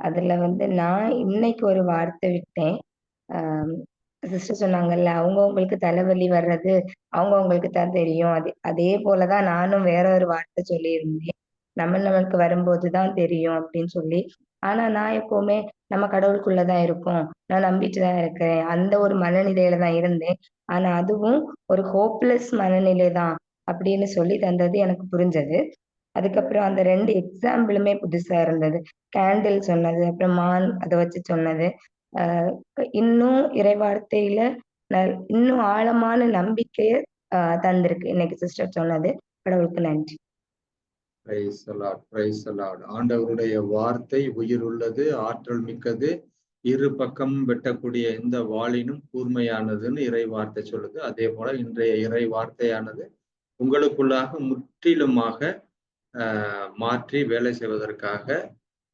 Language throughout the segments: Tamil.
அதுல வந்து நான் இன்னைக்கு ஒரு வார்த்தை விட்டேன். சிஸ்டர் சொன்னாங்கல்ல, அவங்கவங்களுக்கு தலைவலி வர்றது அவங்கவங்களுக்கு தான் தெரியும். அது அதே போலதான் நானும் வேற ஒரு வார்த்தை சொல்லியிருந்தேன். நம்ம நமக்கு வரும்போது தான் தெரியும் அப்படின்னு சொல்லி. ஆனா நான் எப்பவுமே நம்ம கடவுளுக்குள்ளதான் இருக்கோம். நான் நம்பிட்டு தான் இருக்கிறேன். அந்த ஒரு மனநிலையில தான் இருந்தேன். ஆனா அதுவும் ஒரு ஹோப்லெஸ் மனநிலை தான் அப்படின்னு சொல்லி தந்தது எனக்கு புரிஞ்சது. அதுக்கப்புறம் அந்த ரெண்டு எக்ஸாம்பிளுமே புதுசா இருந்தது. கேண்டில் சொன்னது, அப்புறம் மான் அத வச்சு சொன்னது. அ இன்னும் இறைவார்த்தையில ந இன்னும் ஆழமான நம்பிக்கைய அ தந்திருக்கு. இன்னைக்கு சிஸ்டர் சொன்னது. கடவுளுக்கு நன்றி. Praise the lord praise the lord ஆண்டவருடைய வார்த்தை உயிர் உள்ளது ஆற்றல் மிக்கது இரு பக்கம் வெட்டக்கூடிய எந்த வாளினும் கூர்மையானதுன்னு இறை வார்த்தை சொல்லுது அதே போல இன்றைய இறை வார்த்தையானது உங்களுக்குள்ளாக முற்றிலுமாக மாற்றி வேலை செய்வதற்காக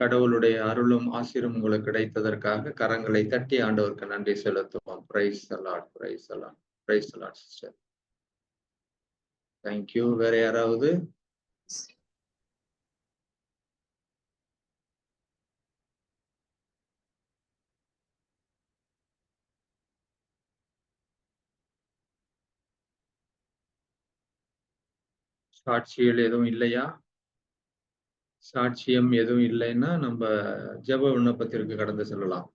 கடவுளுடைய அருளும் ஆசிரும் உங்களுக்கு கிடைத்ததற்காக கரங்களை தட்டி ஆண்டவருக்கு நன்றி செலுத்துவோம். Praise the lord praise the lord praise the lord sister thank you வேற யாராவது? சாட்சிகள் எதுவும் இல்லையா? சாட்சியம் எதுவும் இல்லைன்னா நம்ம ஜெப விண்ணப்பத்திற்கு கடந்து செல்லலாம்.